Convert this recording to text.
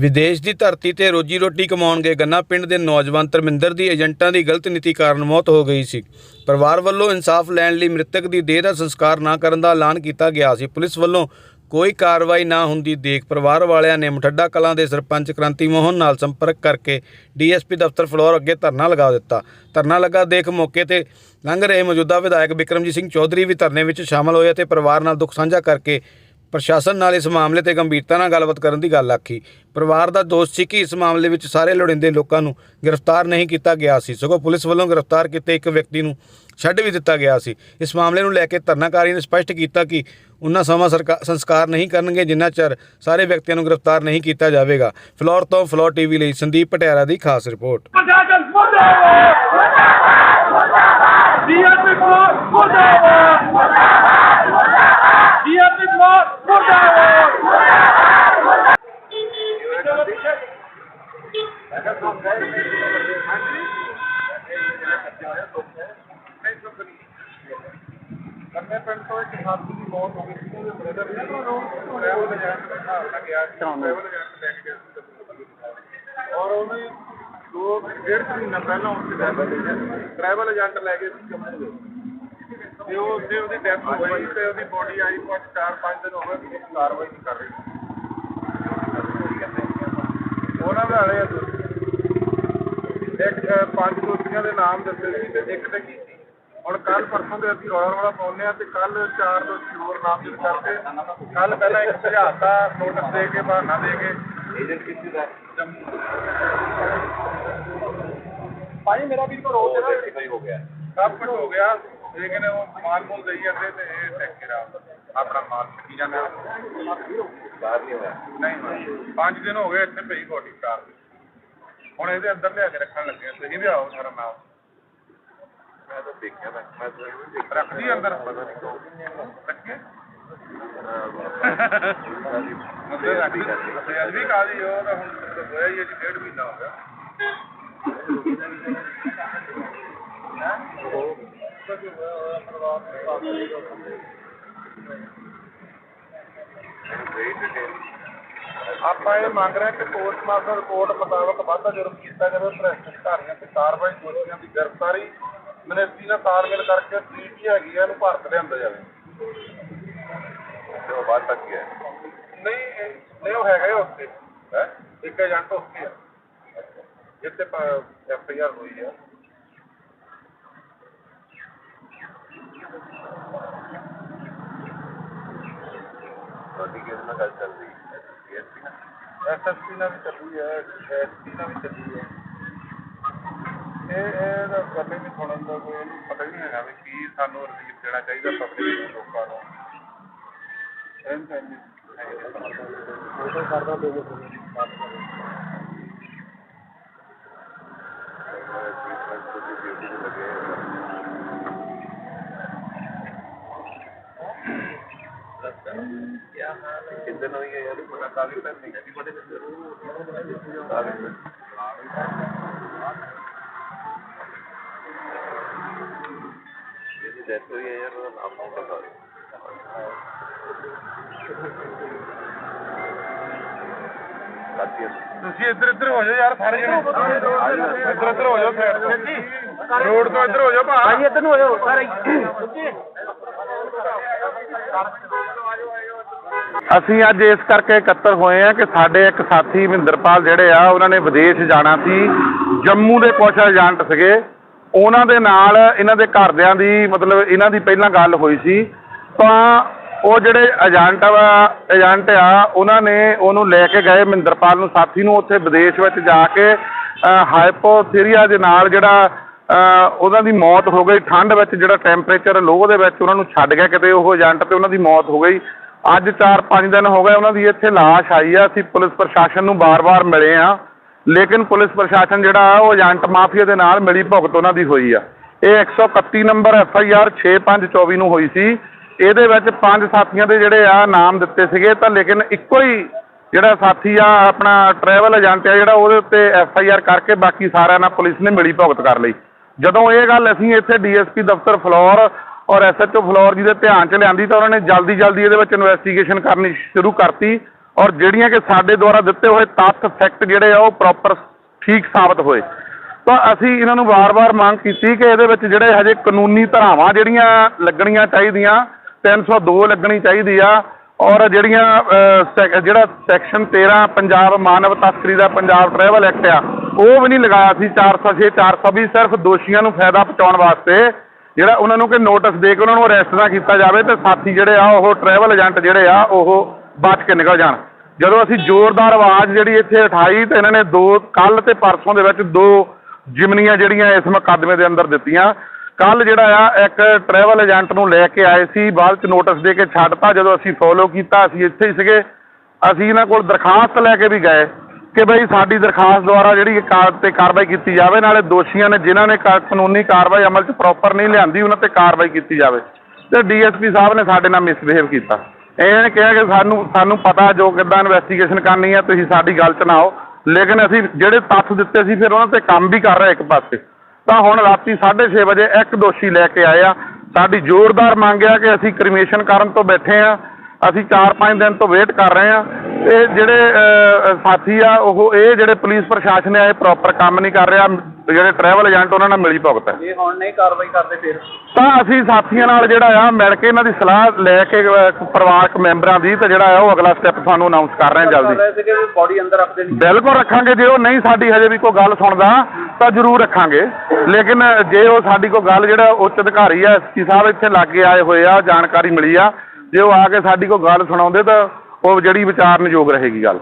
ਵਿਦੇਸ਼ ਦੀ ਧਰਤੀ ਤੇ ਰੋਜੀ ਰੋਟੀ ਕਮਾਉਣ ਗਏ ਗੰਨਾ ਪਿੰਡ ਦੇ ਨੌਜਵਾਨ ਧਰਮਿੰਦਰ ਦੀ ਏਜੰਟਾਂ ਦੀ ਗਲਤ ਨੀਤੀ ਕਾਰਨ ਮੌਤ ਹੋ ਗਈ ਸੀ। ਪਰਿਵਾਰ ਵੱਲੋਂ ਇਨਸਾਫ ਲੈਣ ਲਈ ਮ੍ਰਿਤਕ ਦੀ ਦੇਹ ਦਾ ਸੰਸਕਾਰ ਨਾ ਕਰਨ ਦਾ ਐਲਾਨ ਕੀਤਾ ਗਿਆ ਸੀ। ਪੁਲਿਸ ਵੱਲੋਂ ਕੋਈ ਕਾਰਵਾਈ ਨਾ ਹੁੰਦੀ ਦੇਖ ਪਰਿਵਾਰ ਵਾਲਿਆਂ ਨੇ ਮਠੱਡਾ ਕਲਾਂ ਦੇ ਸਰਪੰਚ ਕ੍ਰਾਂਤੀ ਮੋਹਨ ਨਾਲ ਸੰਪਰਕ ਕਰਕੇ ਡੀਐਸਪੀ ਦਫ਼ਤਰ ਫਲੋਰ ਅੱਗੇ ਧਰਨਾ ਲਗਾ ਦਿੱਤਾ। ਧਰਨਾ ਲੱਗਾ ਦੇਖ ਮੌਕੇ ਤੇ ਲੰਘ ਰਹੇ ਮੌਜੂਦਾ ਵਿਧਾਇਕ ਬਿਕਰਮਜੀਤ ਸਿੰਘ ਚੌਧਰੀ ਵੀ ਧਰਨੇ ਵਿੱਚ ਸ਼ਾਮਲ ਹੋਏ ਅਤੇ ਪਰਿਵਾਰ ਨਾਲ ਦੁੱਖ ਸਾਂਝਾ ਕਰਕੇ ਪ੍ਰਸ਼ਾਸਨ ਨਾਲ ਇਸ ਮਾਮਲੇ ਤੇ ਗੰਭੀਰਤਾ ਨਾਲ ਗੱਲਬਾਤ ਕਰਨ ਦੀ ਗੱਲ ਆਖੀ ਪਰਿਵਾਰ ਦਾ ਦੋਸ਼ ਸੀ ਕਿ ਇਸ ਮਾਮਲੇ ਵਿੱਚ ਸਾਰੇ ਲੋੜੀਂਦੇ ਲੋਕਾਂ ਨੂੰ ਗ੍ਰਿਫਤਾਰ ਨਹੀਂ ਕੀਤਾ ਗਿਆ ਸੀ ਸਗੋਂ ਪੁਲਿਸ ਵੱਲੋਂ ਗ੍ਰਿਫਤਾਰ ਕੀਤੇ ਇੱਕ ਵਿਅਕਤੀ ਨੂੰ ਛੱਡ ਵੀ ਦਿੱਤਾ ਗਿਆ ਸੀ ਇਸ ਮਾਮਲੇ ਨੂੰ ਲੈ ਕੇ ਧਰਨਾਕਾਰੀ ਨੇ ਸਪਸ਼ਟ ਕੀਤਾ ਕਿ ਉਹਨਾਂ ਸਮਾਂ ਸਰਕਾ- ਸੰਸਕਾਰ ਨਹੀਂ ਕਰਨਗੇ ਜਿੰਨਾ ਚਿਰ ਸਾਰੇ ਵਿਅਕਤੀਆਂ ਨੂੰ ਗ੍ਰਿਫਤਾਰ ਨਹੀਂ ਕੀਤਾ ਜਾਵੇਗਾ ਫਲੋਰ ਤੋਂ ਫਲੋਰ ਟੀਵੀ ਲਈ ਸੰਦੀਪ ਪਟਿਆਰਾ ਦੀ ਖਾਸ ਰਿਪੋਰਟ ਮੁਰਦਾਬਾਦ ਮੁਰਦਾਬਾਦ ਮੁਰਦਾਬਾਦ ਡੀਐਸਪੀ ਕੋਲ ਮੁਰਦਾਬਾਦ ਕੰਨੇ ਪਿੰਡ ਤੋਂ ਇੱਕ ਸਾਥੀ ਦੀ ਮੌਤ ਹੋ ਗਈ ਸੀ ਉਹਦੇ ਬ੍ਰਦਰ ਨੇ ਟਰੈਵਲ ਏਜੰਟ ਦੇ ਹਿਸਾਬ ਨਾਲ ਗਿਆ ਸੀ ਟਰੈਵਲ ਏਜੰਟ ਲੈ ਕੇ ਗਿਆ ਸੀ ਔਰ ਉਹਨੇ ਦੋ ਡੇਢ ਕੁ ਮਹੀਨਾ ਪਹਿਲਾਂ ਉੱਥੇ ਟਰੈਵਲ ਏਜੰਟ ਲੈ ਕੇ ਸੀ ਜੰਮੂ ਦੇ ਤੇ ਉਹ ਉੱਥੇ ਉਹਦੀ ਡੈਥ ਹੋ ਗਈ ਤੇ ਉਹਦੀ ਬੋਡੀ ਆਈ ਕੁਝ 4-5 ਦਿਨ ਹੋ ਗਏ ਕਾਰਵਾਈ ਨਹੀਂ ਕਰ ਰਹੀ। ਉਹਨਾਂ ਦੇ ਦੋਸ਼ੀ। ਇੱਕ ਪੰਜ ਦੋਸ਼ੀਆਂ ਦੇ ਨਾਮ ਦਿੱਤੇ ਸੀ ਤੇ ਇੱਕ ਤੇ ਕੀਤੀ ਹੁਣ ਕੱਲ ਪਰਸੋਂ ਦੇ ਅਸੀਂ ਰੌਲਾ ਰੌਲਾ ਪਾਉਂਦੇ ਆ ਤੇ ਕੱਲ ਚਾਰ ਦੋਸ਼ੀ ਹੋਰ ਨਾਮਜ਼ਦ ਕਰਕੇ ਕੱਲ ਪਹਿਲਾਂ ਇੱਕ ਸੁਝਾਤਾ ਨੋਟਿਸ ਦੇ ਕੇ ਬਹਾਨਾ ਦੇ ਕੇ। ਏਜੰਟ ਕਿਸੇ ਦਾ? ਭਾਈ ਮੇਰਾ ਵੀ ਤੋਂ ਰੋਜ਼ ਵੈਰੀਫਾਈ ਹੋ ਗਿਆ। ਸਭ ਕੁਝ ਹੋ ਗਿਆ। ਲੇਕਿਨ ਉਹ ਮਾਲ ਮੂਲ ਦੇਈ ਜਾਂਦੇ ਤੇ ਇਹ ਟੈਕੇਰਾ ਆਪਣਾ ਮਾਲ ਛੱਡੀ ਜਾਂਦਾ। ਬਾਹਰ ਨਹੀਂ ਹੋਇਆ। ਨਹੀਂ ਪੰਜ ਦਿਨ ਹੋ ਗਏ ਇੱਥੇ ਪਈ ਬੋਡੀ ਕਾਰ ਹੁਣ ਇਹਦੇ ਅੰਦਰ ਲਿਆ ਕੇ ਰੱਖਣ ਲੱਗੇ। ਤੁਸੀਂ ਵੀ ਆਓ ਸਾਰਾ ਨਾਲ ਮੈਂ ਤਾਂ ਦੇਖਿਆ ਮੈਂ ਮੈਂ ਤਾਂ ਰੱਖਦੀ ਅੰਦਰ? ਪਤਾ ਨਹੀਂ ਕੋ ਰੱਖੇ ਅੰਦਰ ਰੱਖੀ ਤੇ ਅੱਜ ਵੀ ਕਾਦੀ ਉਹ ਤਾਂ ਹੁਣ ਹੋਇਆ ਹੀ ਹੈ ਜੀ ਡੇਢ ਮਹੀਨਾ ਹੋ ਗਿਆ। ਆਪਾਂ ਇਹ ਮੰਗ ਰਹੇ ਰਿਪੋਰਟ ਮੁਤਾਬਕ ਵਾਧਾ ਜੁਰਮ ਕੀਤਾ ਜਾਵੇ ਭ੍ਰਿਸ਼ਟਾਚਾਰੀਆਂ ਤੇ ਕਾਰਵਾਈ ਦੋਸ਼ੀਆਂ ਦੀ ਗ੍ਰਿਫਤਾਰੀ ਮਿਨਿਸਟਰੀ ਨਾਲ ਤਾਲਮੇਲ ਕਰਕੇ ਸੀਟੀ ਹੈਗੀ ਆ ਇਹਨੂੰ ਭਾਰਤ ਲਿਆਂਦਾ ਜਾਵੇ। ਤੇ ਉਹ ਬਾਅਦ ਤੱਕ ਹੈ ਨਹੀਂ ਇਹ- ਨਹੀਂ ਉਹ ਹੈਗਾ ਹੀ ਉੱਥੇ। ਹੈ? ਇੱਕ ਏਜੰਟ ਉੱਥੇ ਆ। ਜਿੱਥੇ ਐਫ ਆਈ ਆਰ ਹੋਈ ਆ। ਤੁਹਾਡੀ ਕਿਹਦੇ ਨਾਲ ਗੱਲ ਚੱਲ ਰਹੀ ਹੈ? ਐਸਪੀ ਨਾਲ? ਐਸਐਸਪੀ ਨਾਲ ਵੀ ਚੱਲੀ ਹੈ ਐਸਪੀ ਨਾਲ ਵੀ ਚੱਲੀ ਹੈ ਇਹ ਇਹ ਗੱਲੇ ਵੀ ਸੁਣਨ ਦਾ ਕੋਈ ਇਹਨੂੰ ਪਤਾ ਹੀ ਨਹੀਂ ਹੈਗਾ ਵੀ ਕੀ ਸਾਨੂੰ ਰਿਲੀਫ ਦੇਣਾ ਚਾਹੀਦਾ ਪਬਲਿਕ ਨੂੰ ਲੋਕਾਂ ਨੂੰ। ਐਂ ਕਹਿੰਦੀ ਉਹ ਕਰਦਾ ਦੇ ਕਿੰਦਨ ਹੋਈ ਹੈ ਯਾਰ ਬੜਾ ਕਾਗਜ਼ ਪੈਨ ਨਹੀਂ ਹੈ। ਬੜੇ ਕਾਗਜ਼ ਜਿਹਦੀ ਡੈਥ ਹੋਈ ਹੈ ਯਾਰ ਉਹਦਾ ਨਾਮ ਨਹੀਂ ਪਤਾ ਤੁਸੀਂ ਇੱਧਰ ਇੱਧਰ ਹੋ ਜਾਓ ਯਾਰ ਸਾਰੇ ਜਣੇ। ਇੱਧਰ ਇੱਧਰ ਹੋ ਜਾਓ ਸਾਈਡ ਤੋਂ। ਰੋਡ ਤੋਂ ਇੱਧਰ ਹੋ ਜਾਓ ਭਾ। ਭਾਈ ਇੱਧਰ ਨੂੰ ਹੋ ਜਾਓ ਸਾਰੇ। ਅਸੀਂ ਅੱਜ ਇਸ ਕਰਕੇ ਇਕੱਤਰ ਹੋਏ ਆ ਕਿ ਸਾਡੇ ਇੱਕ ਸਾਥੀ ਮਹਿੰਦਰਪਾਲ ਜਿਹੜੇ ਆ ਉਹਨਾਂ ਨੇ ਵਿਦੇਸ਼ ਜਾਣਾ ਸੀ। ਜੰਮੂ ਦੇ ਕੁਛ ਏਜੰਟ ਸੀਗੇ। ਉਹਨਾਂ ਦੇ ਨਾਲ ਇਹਨਾਂ ਦੇ ਘਰਦਿਆਂ ਦੀ ਮਤਲਬ ਇਹਨਾਂ ਦੀ ਪਹਿਲਾਂ ਗੱਲ ਹੋਈ ਸੀ। ਤਾਂ ਉਹ ਜਿਹੜੇ ਏਜੰਟ ਵਾ ਏਜੰਟ ਆ, ਉਹਨਾਂ ਨੇ ਉਹਨੂੰ ਲੈ ਕੇ ਗਏ ਮਹਿੰਦਰਪਾਲ ਨੂੰ, ਸਾਥੀ ਨੂੰ ਉੱਥੇ ਵਿਦੇਸ਼ ਵਿੱਚ ਜਾ ਕੇ ਹਾਈਪੋਥੀਰੀਆ ਦੇ ਨਾਲ ਜਿਹੜਾ ਉਹਨਾਂ ਦੀ ਮੌਤ ਹੋ ਗਈ। ਠੰਡ ਵਿੱਚ ਜਿਹੜਾ ਟੈਂਪਰੇਚਰ ਲੋਹ ਦੇ ਵਿੱਚ ਉਹਨਾਂ ਨੂੰ ਛੱਡ ਗਿਆ ਕਿਤੇ ਉਹ ਏਜੰਟ ਤੇ ਉਹਨਾਂ ਦੀ ਮੌਤ ਹੋ ਗਈ। ਅੱਜ 4-5 ਦਿਨ ਹੋ ਗਏ, ਉਹਨਾਂ ਦੀ ਇੱਥੇ ਲਾਸ਼ ਆਈ ਆ। ਅਸੀਂ ਪੁਲਿਸ ਪ੍ਰਸ਼ਾਸਨ ਨੂੰ ਬਾਰ-ਬਾਰ ਮਿਲੇ ਆ। ਲੇਕਿਨ ਪੁਲਿਸ ਪ੍ਰਸ਼ਾਸਨ ਜਿਹੜਾ ਆ, ਉਹ ਏਜੰਟ ਮਾਫੀਆ ਦੇ ਨਾਲ ਮਿਲੀ ਭੁਗਤ ਉਹਨਾਂ ਦੀ ਹੋਈ ਆ। ਇਹ 131 ਨੰਬਰ ਐਫ ਆਈ ਆਰ 6524 ਨੂੰ ਹੋਈ ਸੀ। ਇਹਦੇ ਵਿੱਚ ਪੰਜ ਸਾਥੀਆਂ ਦੇ ਜਿਹੜੇ ਆ, ਨਾਮ ਦਿੱਤੇ ਸੀਗੇ। ਤਾਂ ਲੇਕਿਨ ਇੱਕੋ ਹੀ ਜਿਹੜਾ ਸਾਥੀ ਆ, ਆਪਣਾ ਟਰੈਵਲ ਏਜੰਟ ਆ, ਜਿਹੜਾ ਉਹਦੇ ਉੱਤੇ ਐਫ ਆਈ ਆਰ ਕਰਕੇ ਬਾਕੀ ਸਾਰਿਆਂ ਨਾਲ ਪੁਲਿਸ ਨੇ ਮਿਲੀ ਭੁਗਤ ਕਰ ਲਈ। ਜਦੋਂ ਇਹ ਗੱਲ ਅਸੀਂ ਇੱਥੇ ਡੀਐਸਪੀ ਦਫ਼ਤਰ ਫਲੋਰ ਔਰ ਐਸਐਚਓ ਫਲੋਰ ਜੀ ਦੇ ਧਿਆਨ 'ਚ ਲਿਆਂਦੀ ਤਾਂ ਉਹਨਾਂ ਨੇ ਜਲਦੀ ਜਲਦੀ ਇਹਦੇ ਵਿੱਚ ਇਨਵੈਸਟੀਗੇਸ਼ਨ ਕਰਨੀ ਸ਼ੁਰੂ ਕਰਤੀ। ਔਰ ਜਿਹੜੀਆਂ ਕਿ ਸਾਡੇ ਦੁਆਰਾ ਦਿੱਤੇ ਹੋਏ ਤੱਥ ਫੈਕਟ ਜਿਹੜੇ ਆ, ਉਹ ਪ੍ਰੋਪਰ ਠੀਕ ਸਾਬਤ ਹੋਏ। ਤਾਂ ਅਸੀਂ ਇਹਨਾਂ ਨੂੰ ਵਾਰ-ਵਾਰ ਮੰਗ ਕੀਤੀ ਕਿ ਇਹਦੇ ਵਿੱਚ ਜਿਹੜੇ ਹਜੇ ਕਾਨੂੰਨੀ ਧਾਰਾਵਾਂ ਜਿਹੜੀਆਂ ਲੱਗਣੀਆਂ ਚਾਹੀਦੀਆਂ 302 ਲੱਗਣੀ ਚਾਹੀਦੀ ਆ, ਔਰ ਜਿਹੜੀਆਂ ਜਿਹੜਾ ਸੈਕਸ਼ਨ 13 ਪੰਜਾਬ ਮਾਨਵ ਤਸਕਰੀ ਦਾ ਪੰਜਾਬ ਟਰੈਵਲ ਐਕਟ ਆ, ਉਹ ਵੀ ਨਹੀਂ ਲਗਾਇਆ ਸੀ। 406 420 ਸਿਰਫ ਦੋਸ਼ੀਆਂ ਨੂੰ ਫਾਇਦਾ ਪਹੁੰਚਾਉਣ ਵਾਸਤੇ, ਜਿਹੜਾ ਉਹਨਾਂ ਨੂੰ ਕਿ ਨੋਟਿਸ ਦੇ ਕੇ ਉਹਨਾਂ ਨੂੰ ਅਰੈਸਟ ਨਾ ਕੀਤਾ ਜਾਵੇ ਤੇ ਸਾਥੀ ਜਿਹੜੇ ਆ, ਉਹ ਟਰੈਵਲ ਏਜੰਟ ਜਿਹੜੇ ਆ, ਉਹ ਬਚ ਕੇ ਨਿਕਲ ਜਾਣ। ਜਦੋਂ ਅਸੀਂ ਜ਼ੋਰਦਾਰ ਆਵਾਜ਼ ਜਿਹੜੀ ਇੱਥੇ ਉਠਾਈ ਤਾਂ ਇਹਨਾਂ ਨੇ ਦੋ ਕੱਲ ਤੇ ਪਰਸੋਂ ਦੇ ਵਿੱਚ ਦੋ ਜਿਮਨੀਆਂ ਜਿਹੜੀਆਂ ਇਸ ਮੁਕੱਦਮੇ ਦੇ ਅੰਦਰ ਦਿੱਤੀਆਂ। ਕੱਲ ਜਿਹੜਾ ਆ, ਇੱਕ ਟਰੈਵਲ ਏਜੰਟ ਨੂੰ ਲੈ ਕੇ ਆਏ ਸੀ, ਬਾਅਦ ਚ ਨੋਟਿਸ ਦੇ ਕੇ ਛੱਡਤਾ, ਜਦੋਂ ਅਸੀਂ ਫੋਲੋ ਕੀਤਾ, ਅਸੀਂ ਇੱਥੇ ਹੀ ਸੀਗੇ। ਅਸੀਂ ਇਹਨਾਂ ਕੋਲ ਦਰਖਾਸਤ ਲੈ ਕੇ ਵੀ ਗਏ ਕਿ ਬਈ ਸਾਡੀ ਦਰਖਾਸਤ ਦੁਆਰਾ ਜਿਹੜੀ ਕਾਰ ਤੇ ਕਾਰਵਾਈ ਕੀਤੀ ਜਾਵੇ, ਨਾਲੇ ਦੋਸ਼ੀਆਂ ਨੇ ਜਿਨ੍ਹਾਂ ਨੇ ਕਾ- ਕਾਨੂੰਨੀ ਕਾਰਵਾਈ ਅਮਲ 'ਚ ਪ੍ਰੋਪਰ ਨਹੀਂ ਲਿਆਂਦੀ, ਉਹਨਾਂ ਤੇ ਕਾਰਵਾਈ ਕੀਤੀ ਜਾਵੇ। ਤੇ ਡੀਐਸਪੀ ਸਾਹਿਬ ਨੇ ਸਾਡੇ ਨਾਲ ਮਿਸਬਿਹੇਵ ਕੀਤਾ। ਇਹਨਾਂ ਨੇ ਕਿਹਾ ਕਿ ਸਾਨੂੰ ਸਾਨੂੰ ਪਤਾ ਜੋ ਕਿੱਦਾਂ ਇਨਵੈਸਟੀਗੇਸ਼ਨ ਕਰਨੀ ਹੈ ਤੁਸੀਂ ਸਾਡੀ ਗੱਲ 'ਚ ਨਾ ਆਓ। ਲੇਕਿਨ ਅਸੀਂ ਜਿਹੜੇ ਤੱਥ ਦਿੱਤੇ ਸੀ, ਫਿਰ ਉਹਨਾਂ ਤੇ ਕੰਮ ਵੀ ਕਰ ਰਿਹਾ ਇੱਕ ਪਾਸੇ। ਤਾਂ ਹੁਣ ਰਾਤੀ 6:30 ਵਜੇ ਇੱਕ ਦੋਸ਼ੀ ਲੈ ਕੇ ਆਏ ਆ ਸਾਡੀ ਜ਼ੋਰਦਾਰ ਮੰਗ ਆ ਕਿ ਅਸੀਂ ਕ੍ਰਿਮੀਨੇਸ਼ਨ ਕਰਨ ਤੋਂ ਬੈਠੇ ਆ। ਅਸੀਂ 4-5 ਦਿਨ ਤੋਂ ਵੇਟ ਕਰ ਰਹੇ ਆ ਤੇ ਜਿਹੜੇ ਸਾਥੀ ਆ ਉਹ ਇਹ ਜਿਹੜੇ ਪੁਲਿਸ ਪ੍ਰਸ਼ਾਸਨ ਆ ਇਹ ਪ੍ਰੋਪਰ ਕੰਮ ਨਹੀਂ ਕਰ ਰਿਹਾ। ਜਿਹੜੇ ਟਰੈਵਲ ਏਜੰਟ ਉਹਨਾਂ ਨਾਲ ਮਿਲੀ ਭੁਗਤ। ਹੈ ਇਹ ਹੁਣ ਨਹੀਂ ਕਾਰਵਾਈ ਕਰਦੇ ਫਿਰ? ਤਾਂ ਅਸੀਂ ਸਾਥੀਆਂ ਨਾਲ ਜਿਹੜਾ ਆ ਮਿਲ ਕੇ ਇਹਨਾਂ ਦੀ ਸਲਾਹ ਲੈ ਕੇ ਪਰਿਵਾਰਕ ਮੈਂਬਰਾਂ ਦੀ ਤੇ ਜਿਹੜਾ ਆ ਉਹ ਅਗਲਾ ਸਟੈਪ ਤੁਹਾਨੂੰ ਅਨਾਉਂਸ ਕਰ ਰਹੇ ਹਾਂ ਜਲਦੀ। ਵੈਸੇ ਕਿ ਬੋਡੀ ਅੰਦਰ ਰੱਖਦੇ ਨਹੀਂ। ਬਿਲਕੁਲ ਰੱਖਾਂਗੇ ਜੇ ਉਹ ਨਹੀਂ ਸਾਡੀ ਹਜੇ ਵੀ ਕੋਈ ਗੱਲ ਸੁਣਦਾ ਤਾਂ ਜ਼ਰੂਰ ਰੱਖਾਂਗੇ। ਲੇਕਿਨ ਜੇ ਉਹ ਸਾਡੀ ਕੋਈ ਗੱਲ ਜਿਹੜਾ ਉੱਚ ਅਧਿਕਾਰੀ ਆ ਐਸਪੀ ਸਾਹਿਬ ਇੱਥੇ ਲਾਗੇ ਆਏ ਹੋਏ ਆ ਜਾਣਕਾਰੀ ਮਿਲੀ ਆ ਜੇ ਉਹ ਆ ਕੇ ਸਾਡੀ ਕੋਈ ਗੱਲ ਸੁਣਾਉਂਦੇ ਤਾਂ ਉਹ ਜਿਹੜੀ ਵਿਚਾਰਨ ਯੋਗ ਰਹੇਗੀ ਗੱਲ।